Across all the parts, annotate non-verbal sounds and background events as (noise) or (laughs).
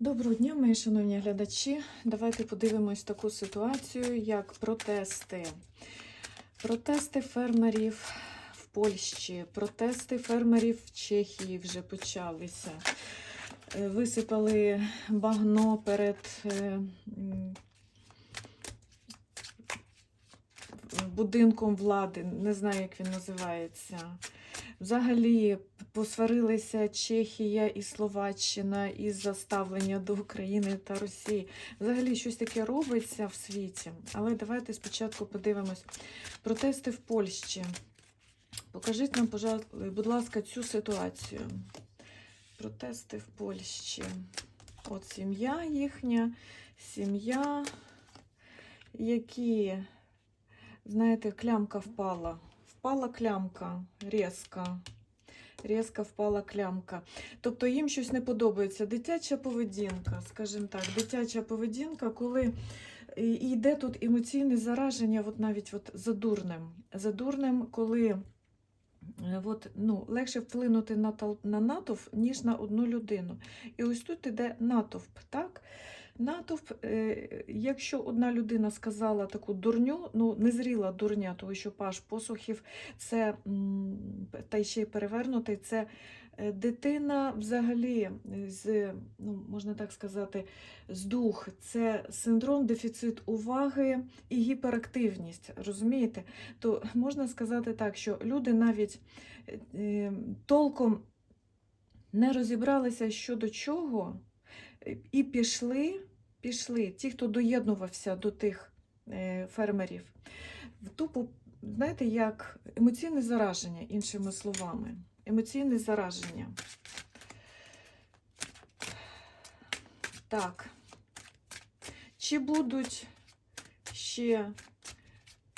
Доброго дня, мої шановні глядачі. Давайте подивимось таку ситуацію, як протести. Протести фермерів в Польщі, протести фермерів в Чехії вже почалися. Е, Висипали багно перед е, будинком влади, не знаю, як він називається. Взагалі посварилися Чехія і Словаччина із заставлення до України та Росії. Взагалі щось таке робиться в світі. Але давайте спочатку подивимось. Протести в Польщі. Покажіть нам, будь ласка, цю ситуацію. Протести в Польщі. От сім'я їхня, сім'я, які, знаєте, клямка впала. Впала клямка різка. Різко впала клямка. Тобто їм щось не подобається. Дитяча поведінка, скажімо так, дитяча поведінка, коли і і йде тут емоційне зараження, от навіть от за дурним. За дурним, коли е, от, ну, легше вплинути на натовп, ніж на одну людину. І ось тут іде натовп. так? Натовп, е, якщо одна людина сказала таку дурню, ну незріла дурня, тому що паш посухів це та ще й перевернутий, це е, дитина взагалі з, ну, можна так сказати, з дух, це синдром дефіцит уваги і гіперактивність. Розумієте? То можна сказати так, що люди навіть е, толком не розібралися щодо чого. І пішли, пішли ті, хто доєднувався до тих е, фермерів, в тупо, знаєте, як емоційне зараження, іншими словами. Емоційне зараження. Так. Чи будуть ще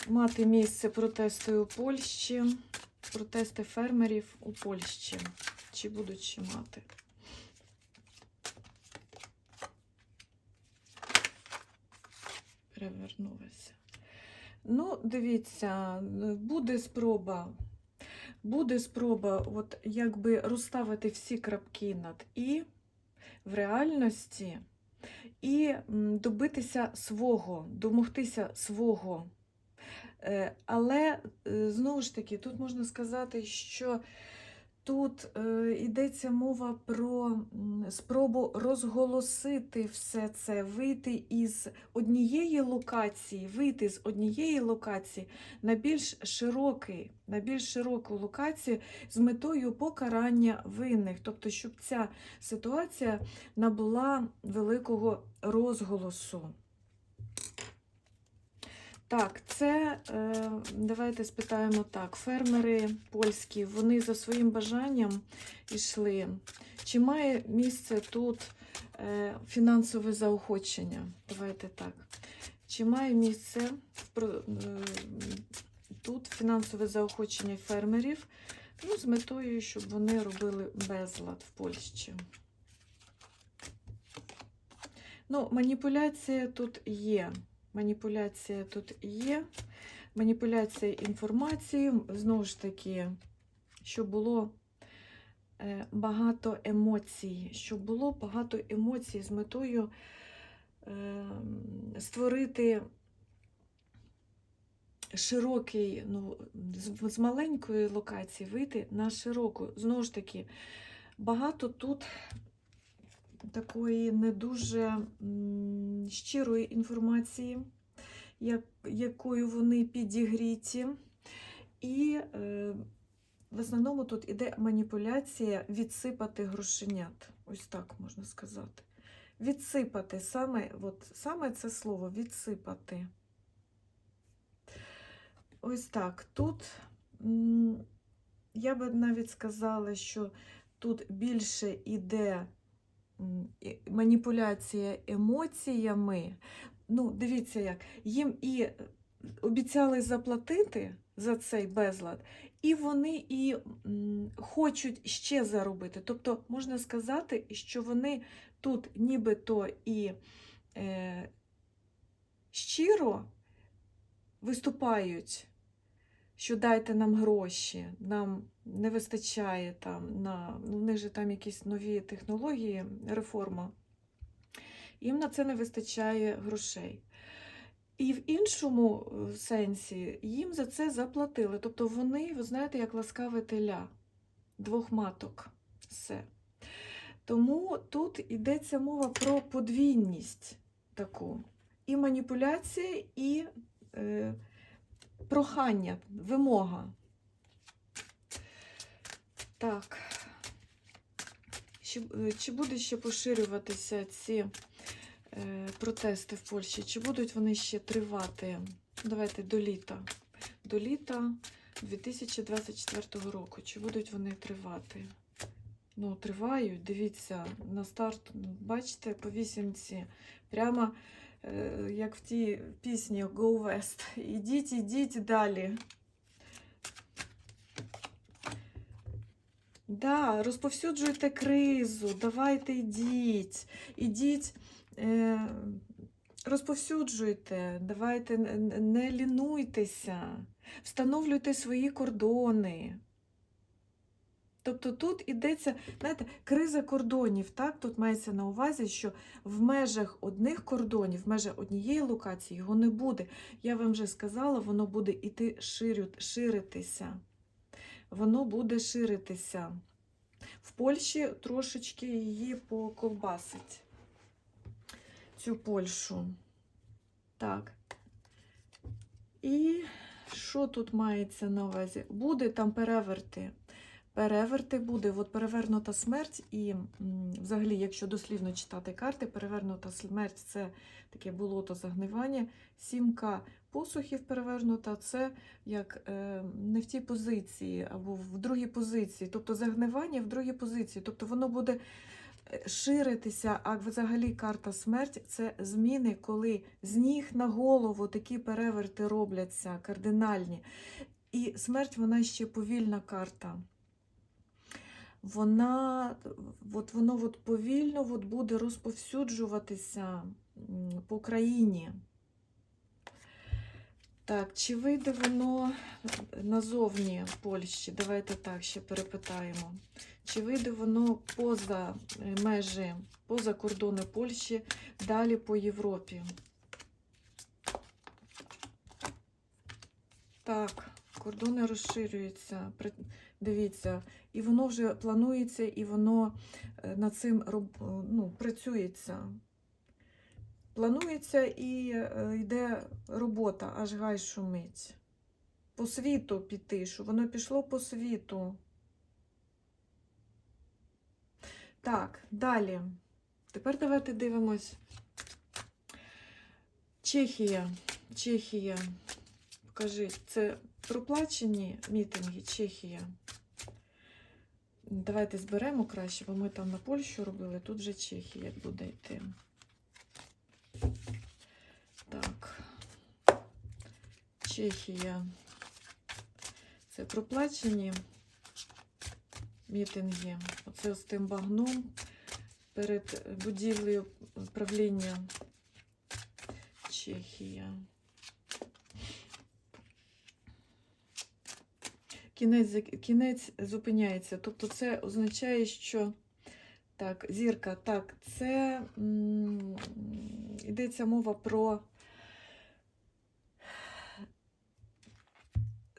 мати місце протести у Польщі, протести фермерів у Польщі? Чи будуть ще мати? Перевернулася. Ну, дивіться, буде спроба. Буде спроба, от якби розставити всі крапки над і в реальності, і добитися свого, домогтися свого. Е, Але е, знову ж таки, тут можна сказати, що тут е, йдеться мова про спробу розголосити все це, вийти із однієї локації, вийти з однієї локації на більш широкий, на більш широку локацію з метою покарання винних, тобто, щоб ця ситуація набула великого розголосу. Так, це е, давайте спитаємо так. Фермери польські, вони за своїм бажанням йшли. Чи має місце тут е, фінансове заохочення? Давайте так. Чи має місце е, тут фінансове заохочення фермерів? Ну, з метою, щоб вони робили безлад в Польщі. Ну, маніпуляція тут є. Маніпуляція тут є. Маніпуляція інформацією, знову ж таки, щоб було е, багато емоцій, щоб було багато емоцій з метою е, створити широкий, ну, з маленької локації вийти на широку. Знову ж таки, багато тут такої не дуже щирої інформації, як, якою вони підігріті. І е, в основному тут іде маніпуляція відсипати грошенят. Ось так можна сказати. Відсипати саме, от, саме це слово відсипати. Ось так. Тут я би навіть сказала, що тут більше іде маніпуляція емоціями. Ну, дивіться, як їм і обіцяли заплатити за цей безлад, і вони і хочуть ще заробити. Тобто можна сказати, що вони тут нібито і е, щиро виступають, що дайте нам гроші, нам не вистачає там на ну, них же там якісь нові технології, реформа їм на це не вистачає грошей. І в іншому е, сенсі їм за це заплатили. Тобто вони, ви знаєте, як ласкаве теля двох маток. Все. Тому тут йдеться мова про подвійність таку. І маніпуляція, і е, прохання, вимога. Так. Чи, е, чи буде ще поширюватися ці е, протести в Польщі? Чи будуть вони ще тривати? Давайте до літа. До літа 2024 року. Чи будуть вони тривати? Ну, тривають, дивіться, на старт, бачите, по вісімці. Прямо як в тій пісні Go West. (laughs) Ідіть, ідіть далі. Да, розповсюджуйте кризу, давайте йдіть, ідіть, е, розповсюджуйте, давайте не лінуйтеся, встановлюйте свої кордони. Тобто тут йдеться, знаєте, криза кордонів, так? Тут мається на увазі, що в межах одних кордонів, в межах однієї локації його не буде. Я вам вже сказала, воно буде ширю, ширитися. Воно буде ширитися. В Польщі трошечки її поколбасить, цю Польщу. Так. І що тут мається на увазі? Буде там переверти. Переверти буде, от перевернута смерть, і взагалі, якщо дослівно читати карти, перевернута смерть це таке болото загнивання. Сімка посухів перевернута це як е, не в тій позиції, або в другій позиції, тобто загнивання в другій позиції. Тобто воно буде е, ширитися, а взагалі карта смерть це зміни, коли з ніг на голову такі переверти робляться кардинальні. І смерть вона ще повільна карта вона, от воно от повільно от буде розповсюджуватися по країні. Так, чи вийде воно назовні Польщі? Давайте так ще перепитаємо. Чи вийде воно поза е, межі, поза кордони Польщі, далі по Європі? Так, кордони розширюються. Дивіться, і воно вже планується, і воно е, над цим е, ну, працюється. Планується і е, йде робота, аж гай шумить. По світу піти, що воно пішло по світу. Так, далі. Тепер давайте дивимось. Чехія. Чехія. Покажіть, це проплачені мітинги Чехія. Давайте зберемо краще, бо ми там на Польщу робили, тут вже Чехія буде йти. Так. Чехія. Це проплачені мітинги. Оце з тим багном перед будівлею правління Чехія. Кінець, кінець зупиняється. Тобто це означає, що так, зірка, так, це м, йдеться мова про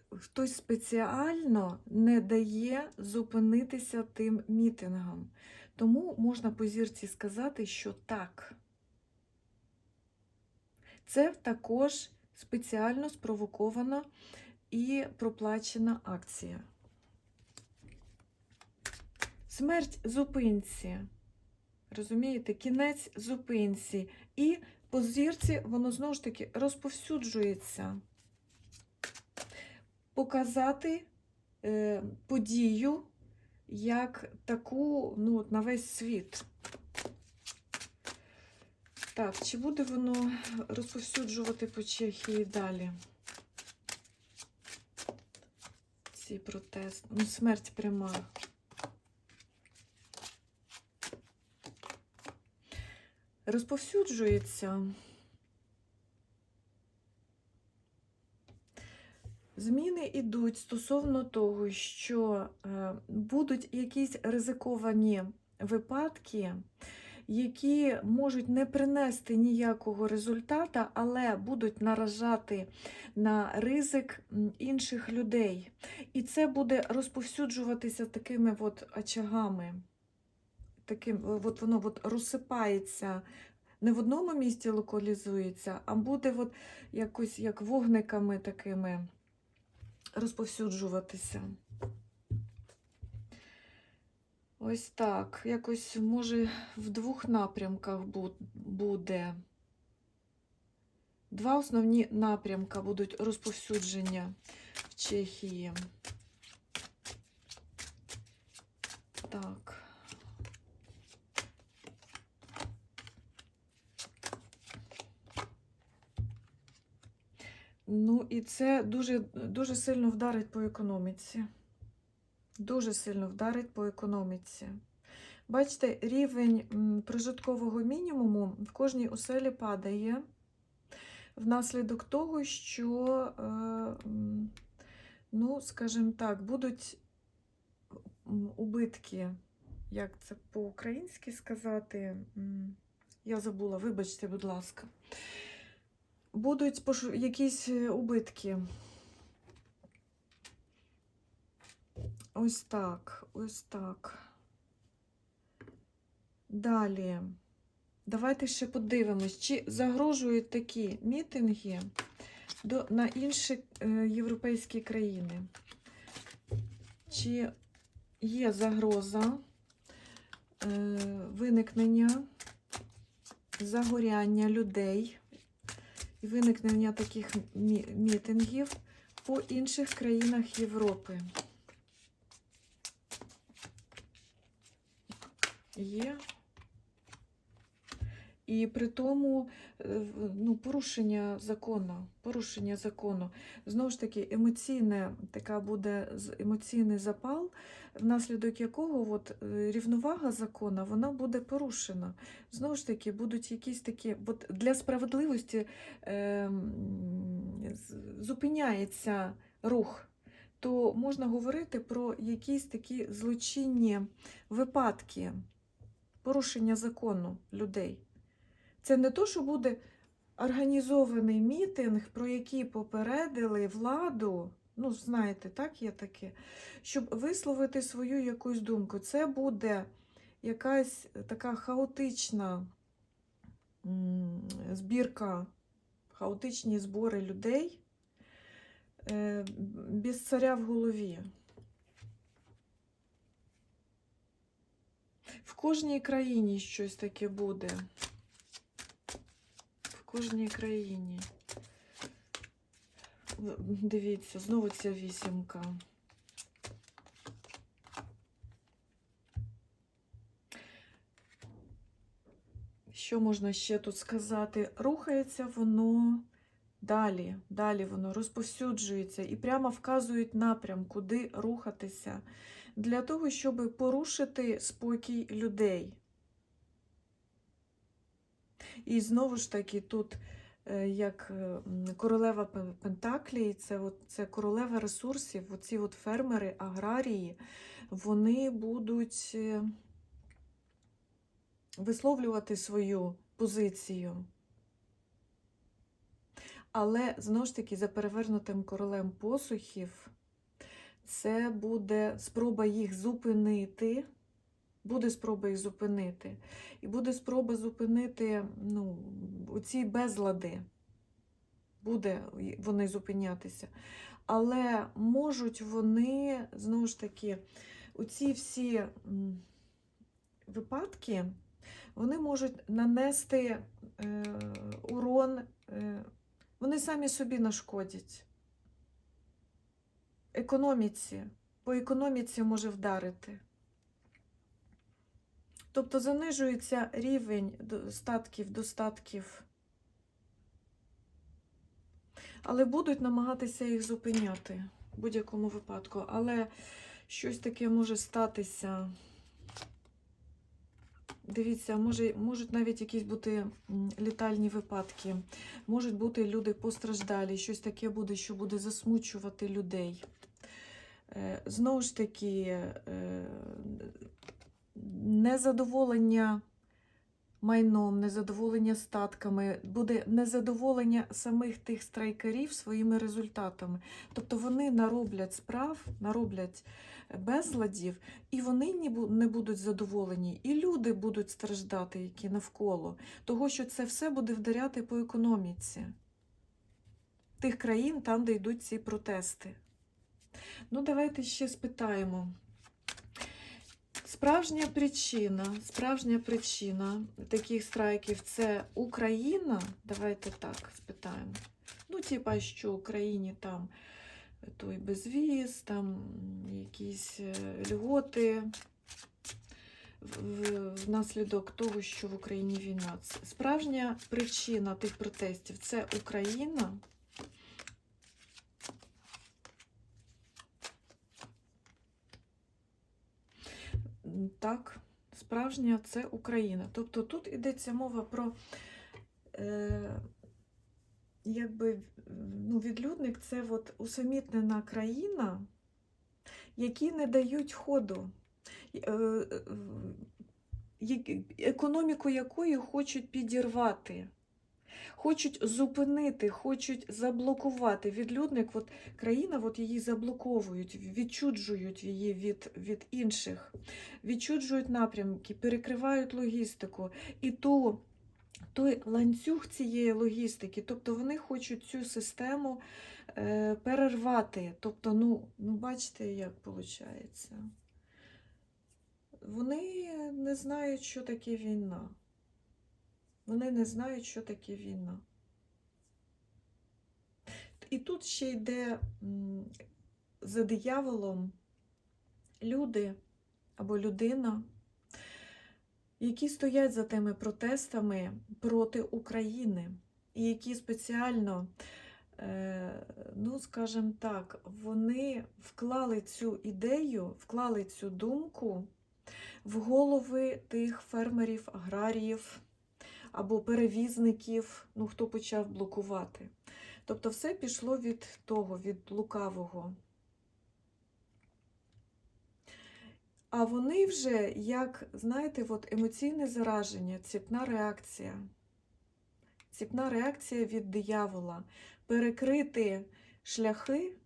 хтось спеціально не дає зупинитися тим мітингам. Тому можна по зірці сказати, що так. Це також спеціально спровокована і проплачена акція. Смерть зупинці. Розумієте, кінець зупинці. І по зірці воно знову ж таки розповсюджується. Показати е, подію як таку ну, на весь світ. Так, чи буде воно розповсюджувати по Чехії далі? Ці протести. Ну, смерть пряма. Розповсюджується. Зміни йдуть стосовно того, що е, будуть якісь ризиковані випадки, які можуть не принести ніякого результата, але будуть наражати на ризик інших людей. І це буде розповсюджуватися такими от очагами. Таким, от воно от розсипається. Не в одному місці локалізується, а буде от якось як вогниками такими розповсюджуватися. Ось так. Якось, може, в двох напрямках буде. Два основні напрямка будуть розповсюдження в Чехії. Так. Ну, і це дуже, дуже сильно вдарить по економіці. Дуже сильно вдарить по економіці. Бачите, рівень прожиткового мінімуму в кожній оселі падає внаслідок того, що, е, ну, скажімо так, будуть убитки, як це по-українськи сказати, я забула, вибачте, будь ласка. Будуть якісь е, убитки. Ось так, ось так. Далі. Давайте ще подивимось, чи загрожують такі мітинги до, на інші е, європейські країни. Чи є загроза е, виникнення загоряння людей і виникнення таких мітингів по інших країнах Європи? Є. І при тому е, ну, порушення закону, порушення закону. Знову ж таки, емоційне, така буде емоційний запал, внаслідок якого от, е, рівновага закону вона буде порушена. Знову ж таки, будуть якісь такі, от для справедливості е, зупиняється рух, то можна говорити про якісь такі злочинні випадки порушення закону людей. Це не то, що буде організований мітинг, про який попередили владу. Ну, знаєте, так є таке, щоб висловити свою якусь думку. Це буде якась така хаотична збірка, хаотичні збори людей е, без царя в голові. В кожній країні щось таке буде. В кожній країні. Дивіться, знову ця вісімка. Що можна ще тут сказати? Рухається воно далі, далі воно розповсюджується і прямо вказують напрям, куди рухатися, для того, щоб порушити спокій людей. І знову ж таки, тут е, як е, королева Пен- Пентаклій, це, от, це королева ресурсів, оці от фермери, аграрії, вони будуть е, висловлювати свою позицію. Але знову ж таки, за перевернутим королем посухів, це буде спроба їх зупинити. Буде спроба їх зупинити. І буде спроба зупинити ну, оці безлади. Буде вони зупинятися. Але можуть вони, знову ж таки, оці всі випадки, вони можуть нанести е, урон, е, вони самі собі нашкодять. Економіці, по економіці може вдарити. Тобто занижується рівень статків, достатків. Але будуть намагатися їх зупиняти в будь-якому випадку. Але щось таке може статися. Дивіться, може, можуть навіть якісь бути літальні випадки, можуть бути люди постраждалі, щось таке буде, що буде засмучувати людей. Е, Знову ж таки, е, незадоволення майном, незадоволення статками, буде незадоволення самих тих страйкерів своїми результатами. Тобто вони нароблять справ, нароблять безладів, і вони не будуть задоволені, і люди будуть страждати, які навколо, того, що це все буде вдаряти по економіці тих країн, там, де йдуть ці протести. Ну, давайте ще спитаємо. Справжня причина, справжня причина таких страйків це Україна. Давайте так спитаємо. Ну, типа, що Україні там той безвіз, там якісь е, льготи внаслідок того, що в Україні війна. Справжня причина тих протестів це Україна. М, Так, справжня це Україна. Тобто тут йдеться мова про е, якби ну, відлюдник це от усамітнена країна, які не дають ходу, е, е, економіку якої хочуть підірвати. Хочуть зупинити, хочуть заблокувати. Відлюдник, от країна, от її заблоковують, відчуджують її від, від інших, відчуджують напрямки, перекривають логістику. І ту, той ланцюг цієї логістики, тобто вони хочуть цю систему е, перервати. Тобто, ну, ну бачите, як виходить. Вони не знають, що таке війна. Вони не знають, що таке війна. І тут ще йде за дияволом люди або людина, які стоять за тими протестами проти України, і які спеціально, е, ну, скажімо так, вони вклали цю ідею, вклали цю думку в голови тих фермерів, аграріїв або перевізників, ну, хто почав блокувати. Тобто все пішло від того, від лукавого. А вони вже, як, знаєте, от емоційне зараження, ціпна реакція. Ціпна реакція від диявола. Перекрити шляхи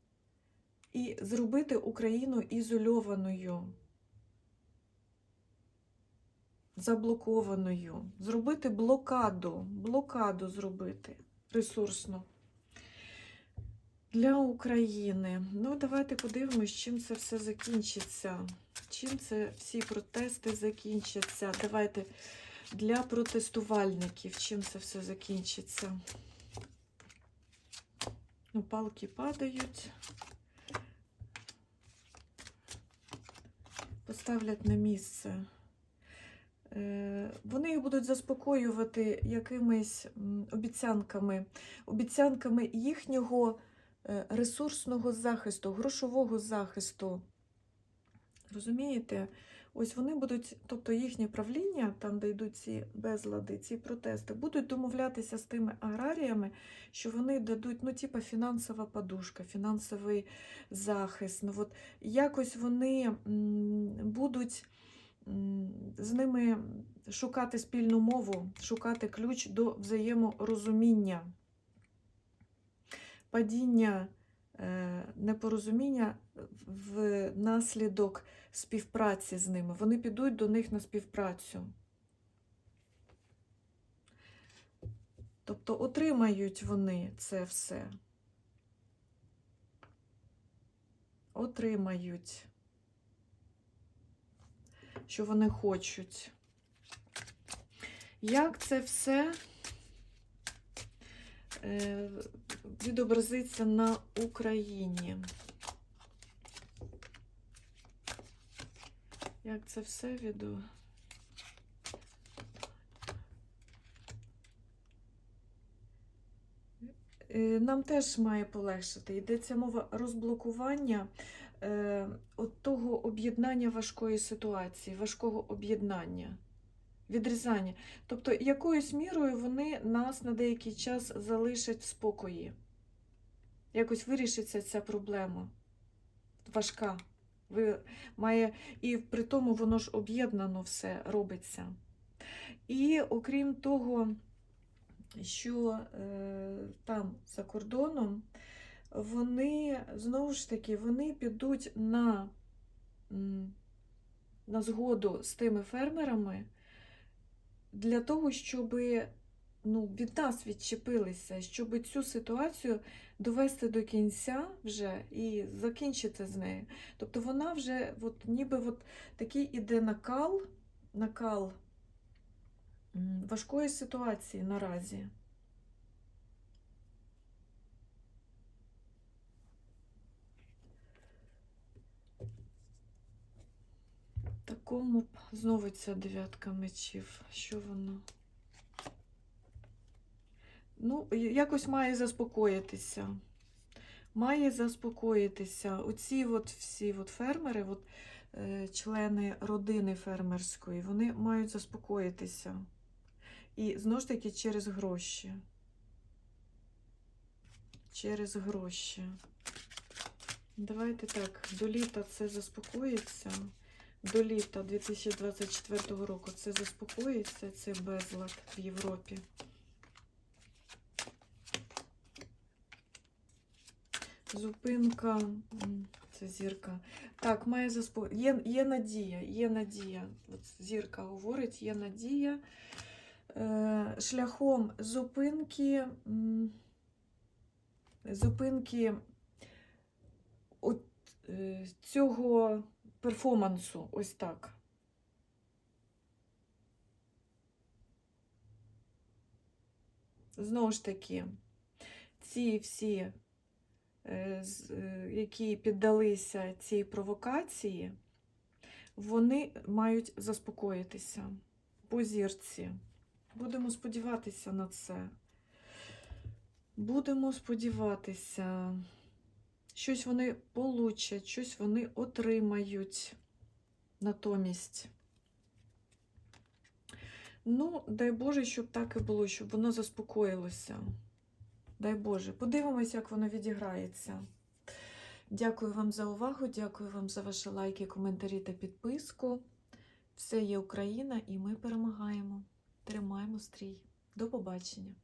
і зробити Україну ізольованою, заблокованою. Зробити блокаду, блокаду зробити ресурсну для України. Ну, давайте подивимось, чим це все закінчиться. Чим це всі протести закінчаться? Давайте для протестувальників, чим це все закінчиться. Ну, палки падають. Поставлять на місце. Е, Вони їх будуть заспокоювати якимись обіцянками, обіцянками їхнього е, ресурсного захисту, грошового захисту. Розумієте? Ось вони будуть, тобто їхнє правління, там, де йдуть ці безлади, ці протести, будуть домовлятися з тими аграріями, що вони дадуть, ну, типа фінансова подушка, фінансовий захист. Ну, от якось вони будуть з ними шукати спільну мову, шукати ключ до взаєморозуміння. Падіння е, непорозуміння внаслідок співпраці з ними. Вони підуть до них на співпрацю. Тобто отримають вони це все. Отримають, що вони хочуть. Як це все е, відобразиться на Україні? Як це все віду? Е, Нам теж має полегшити. Йдеться мова розблокування е, от того об'єднання важкої ситуації, важкого об'єднання, відрізання. Тобто, якоюсь мірою вони нас на деякий час залишать в спокої. Якось вирішиться ця проблема. Важка. Ви має, і при тому воно ж об'єднано все робиться. І окрім того, що е, там за кордоном, вони знову ж таки вони підуть на, на згоду з тими фермерами для того, щоб ну, від нас відчепилися, щоб цю ситуацію довести до кінця вже і закінчити з нею. Тобто вона вже от, ніби от такий іде накал, накал важкої ситуації наразі. Такому знову ця дев'ятка мечів. Що воно? Ну, якось має заспокоїтися. Має заспокоїтися. Оці от всі от фермери, от, е, члени родини фермерської, вони мають заспокоїтися. І знову ж таки через гроші. Через гроші. Давайте так, до літа це заспокоїться. До літа 2024 року це заспокоїться, це безлад в Європі. Зупинка, це зірка. Так, має заспо... є, є надія, є надія. От зірка говорить, є надія. Е, шляхом зупинки, зупинки от, е, цього перформансу, ось так. Знову ж таки, ці всі е, е, які піддалися цій провокації, вони мають заспокоїтися по зірці. Будемо сподіватися на це. Будемо сподіватися. Щось вони получать, щось вони отримають натомість. Ну, дай Боже, щоб так і було, щоб воно заспокоїлося. Дай Боже, подивимось, як воно відіграється. Дякую вам за увагу, дякую вам за ваші лайки, коментарі та підписку. Все є Україна, і ми перемагаємо. Тримаємо стрій. До побачення!